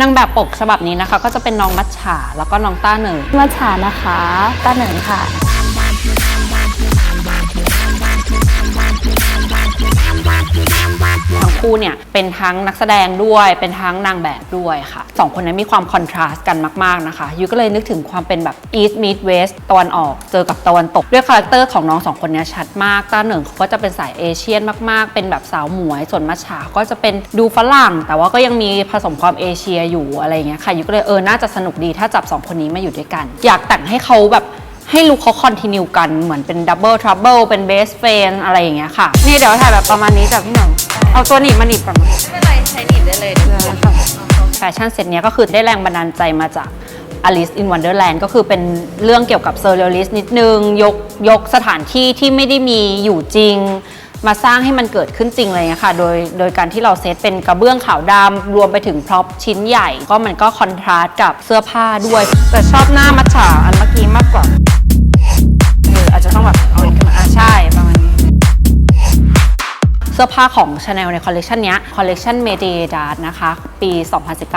นางแบบปกฉบับนี้นะคะ ก็จะเป็นน้องมัชฉาแล้วก็น้องต้าเหนิงมัชฉานะคะต้าเหนิงค่ะ คู่เนี่ยเป็นทั้งนักแสดงด้วย เป็นทั้งนางแบบด้วยค่ะสองคนนี้มีความคอนทราสต์กันมาก ๆนะคะยูก็เลยนึกถึงความเป็นแบบ East Meet West ตะวันออกเจอกับตะวันตก ด้วยคาแรคเตอร์ของน้องสองคนนี้ชัดมากต้าเหนิงเขาก็จะเป็นสายเอเชียนมากๆ เป็นแบบสาวหมวย ส่วนมัชฉาก็จะเป็นดูฝรั่ง แต่ว่าก็ยังมีผสมความเอเชียอยู่อะไรอย่างเงี้ยค่ะยูก็เลยเออน่าจะสนุกดีถ้าจับสองคนนี้มาอยู่ด้วยกัน อยากแต่งให้เขาแบบให้ลูกเขาคอนติเนียกันเหมือนเป็นดับเบิลทรั b เบิลเป็นเบสเฟนอะไรอย่างเงี้ยค่ะ นี่เดี๋ยวถ่ายแบบประมาณนี้จากพี่หนึ่ง เอาตัวหนีบมาหนีบก่อน ไม่เป็นไรใช้หนีบได้เลยเลยแฟชั่นเซ็ตเนี้ยก็คือได้แรงบันดาลใจมาจาก Alice in Wonderland ก็คือเป็นเรื่องเกี่ยวกับเซอร์เรียลิสนิดนึง ยกยกสถานที่ที่ไม่ได้มีอยู่จริง มาสร้างให้มันเกิดขึ้นจริงเลยนะคะโดยโดยการที่เราเซตเป็นกระเบื้องขาวดำรวมไปถึงพร็อพชิ้นใหญ่ ก็มันก็คอนทราสต์กับเสื้อผ้าด้วย แต่ชอบหน้ามัจฉาอันเมื่อกี้มากกว่า สื้อผ้าของ Chanel ในคอลเลกชันนี้คอลเลกชัน m e d i a d a r นะคะ ปี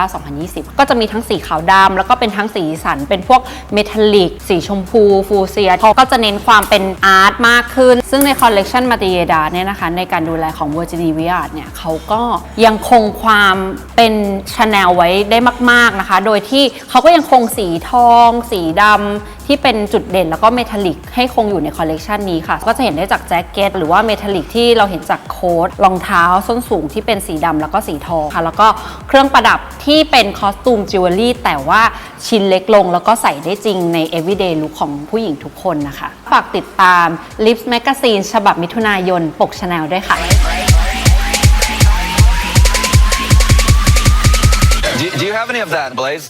2019-2020 ก็จะมีทั้งสีขาวดำแล้วก็เป็นทั้งสีสัน เป็นพวกเมทัลลิก สีชมพูฟูเซียเขาก็จะเน้นความเป็นอาร์ตมากขึ้น ซึ่งในคอลเลกชัน m e d i a d a r เนี่ยนะคะ ในการดูแลของ Virginie Viard เนี่ยเขาก็ยังคงความเป็น Chanel ไว้ได้มาก ๆนะคะ โดยที่เขาก็ยังคงสีทอง สีดำที่เป็นจุดเด่นแล้วก็เมทัลลิกให้คงอยู่ในคอลเลกชันนี้ค่ะ ก็จะเห็นได้จากแจ็คเก็ตหรือว่าเมทัลลิกที่เราเห็นจากโคทรองเท้าส้นสูงที่เป็นสีดำแล้วก็สีทองค่ะ แล้วก็เครื่องประดับที่เป็นคอสตูมจิวเวลรี่แต่ว่าชิ้นเล็กลงแล้วก็ใส่ได้จริงใน everyday look ของผู้หญิงทุกคนนะคะ ฝากติดตาม Lips Magazine ฉบับมิถุนายนปก Chanel ด้วยค่ะ Do, do you have any of that, Blaze?